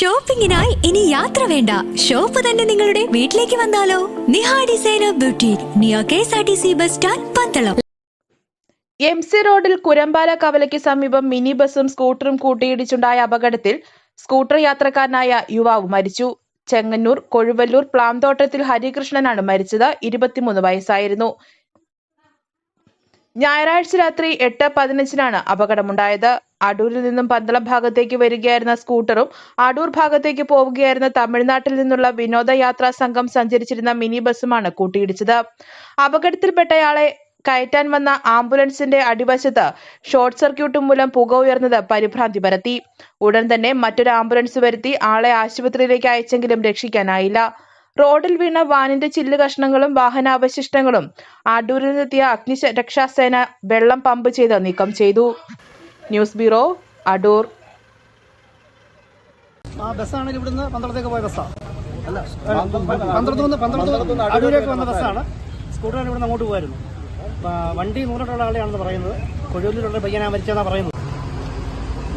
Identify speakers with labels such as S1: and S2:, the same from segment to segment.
S1: ഷോപ്പിംഗിനായി ഇനി യാത്ര വേണ്ട. ഷോപ്പ് തന്നെ നിങ്ങളുടെ വീട്ടിലേക്ക് വന്നാലോ? Niha designer boutique near K S R T C bus stand Pandalam.
S2: M C റോഡിൽ കുരമ്പാല കവലയ്ക്ക് സമീപം മിനി ബസും സ്കൂട്ടറും കൂട്ടിയിടിച്ചുണ്ടായ അപകടത്തിൽ സ്കൂട്ടർ യാത്രക്കാരനായ യുവാവ് മരിച്ചു. ചെങ്ങന്നൂർ കൊഴുവല്ലൂർ പ്ലാംതോട്ടത്തിൽ ഹരികൃഷ്ണനാണ് മരിച്ചത്. ഇരുപത്തിമൂന്ന് വയസ്സായിരുന്നു. ഞായറാഴ്ച രാത്രി എട്ട് പതിനഞ്ചിനാണ് അപകടമുണ്ടായത്. അടൂരിൽ നിന്നും പന്തളം ഭാഗത്തേക്ക് വരികയായിരുന്ന സ്കൂട്ടറും അടൂർ ഭാഗത്തേക്ക് പോവുകയായിരുന്ന തമിഴ്നാട്ടിൽ നിന്നുള്ള വിനോദയാത്രാ സംഘം സഞ്ചരിച്ചിരുന്ന മിനി ബസുമാണ് കൂട്ടിയിടിച്ചത്. അപകടത്തിൽപ്പെട്ടയാളെ കയറ്റാൻ വന്ന ആംബുലൻസിന്റെ അടിവശത്ത് ഷോർട്ട് സർക്യൂട്ട് മൂലം പുക ഉയർന്നത് പരിഭ്രാന്തി പരത്തി. ഉടൻ തന്നെ മറ്റൊരു ആംബുലൻസ് വരുത്തി ആളെ ആശുപത്രിയിലേക്ക് അയച്ചെങ്കിലും രക്ഷിക്കാനായില്ല. റോഡിൽ വീണ വാനിന്റെ ചില്ല് കഷ്ണങ്ങളും വാഹനാവശിഷ്ടങ്ങളും അടൂരിൽ നിന്നെത്തിയ അഗ്നിരക്ഷാസേന വെള്ളം പമ്പ് ചെയ്ത് നീക്കം ചെയ്തു. ന്യൂസ് ബ്യൂറോ അടൂർ
S3: ആ പന്തളത്തേക്ക് പോയ അല്ല നിന്ന് വന്ന സ്കൂട്ടറിൽ അങ്ങോട്ട് പോയായിരുന്നു ആ, വണ്ടി നൂറിട്ടുള്ള ആളെയാണെന്ന് പറയുന്നത്. കൊഴൂരിലുള്ള പയ്യനാ മരിച്ചെന്നാണ് പറയുന്നത്.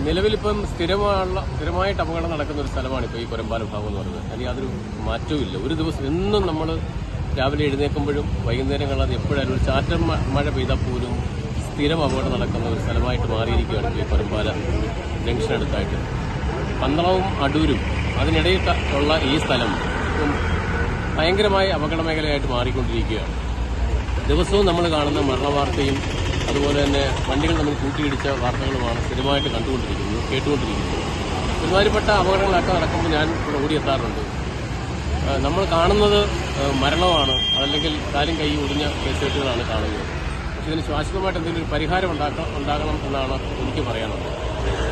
S4: നിലവിലിപ്പം സ്ഥിരമായുള്ള സ്ഥിരമായിട്ട് അപകടം നടക്കുന്ന ഒരു സ്ഥലമാണ് ഇപ്പോൾ ഈ കൊരമ്പാലം ഭാഗം എന്ന് പറയുന്നത്. അല്ലെങ്കിൽ അതൊരു മാറ്റവും ഒരു ദിവസം എന്നും നമ്മൾ രാവിലെ എഴുന്നേൽക്കുമ്പോഴും വൈകുന്നേരങ്ങളിൽ എപ്പോഴായാലും ഒരു ചാറ്റൽ മഴ പെയ്താൽ പോലും സ്ഥിരം അപകടം നടക്കുന്ന ഒരു സ്ഥലമായിട്ട് മാറിയിരിക്കുകയാണ് ഈ കൊരമ്പാല ജംഗ്ഷനടുത്തായിട്ട്. പന്തളവും അടൂരും അതിനിടയിൽ ഉള്ള ഈ സ്ഥലം ഭയങ്കരമായ അപകട മേഖലയായിട്ട് മാറിക്കൊണ്ടിരിക്കുകയാണ്. ദിവസവും നമ്മൾ കാണുന്ന മരണവാർത്തയും അതുപോലെ തന്നെ വണ്ടികൾ നമ്മൾ കൂട്ടിയിടിച്ച വാർത്തകളുമാണ് സ്ഥിരമായിട്ട് കണ്ടുകൊണ്ടിരിക്കുന്നത് കേട്ടുകൊണ്ടിരിക്കുന്നത് ഒരുമാതിരിപ്പെട്ട അപകടങ്ങളൊക്കെ നടക്കുമ്പോൾ ഞാൻ ഇവിടെ ഓടിയെത്താറുണ്ട്. നമ്മൾ കാണുന്നത് മരണമാണ്. അതല്ലെങ്കിൽ കാലും കൈ ഒടിഞ്ഞ കേസുകെട്ടുകളാണ് കാണുന്നത്. പക്ഷെ ഇതിന് ശാശ്വതമായിട്ട് എന്തെങ്കിലും ഒരു പരിഹാരം ഉണ്ടാക്കണം ഉണ്ടാകണം എന്നാണ് എനിക്ക് പറയാനുള്ളത്.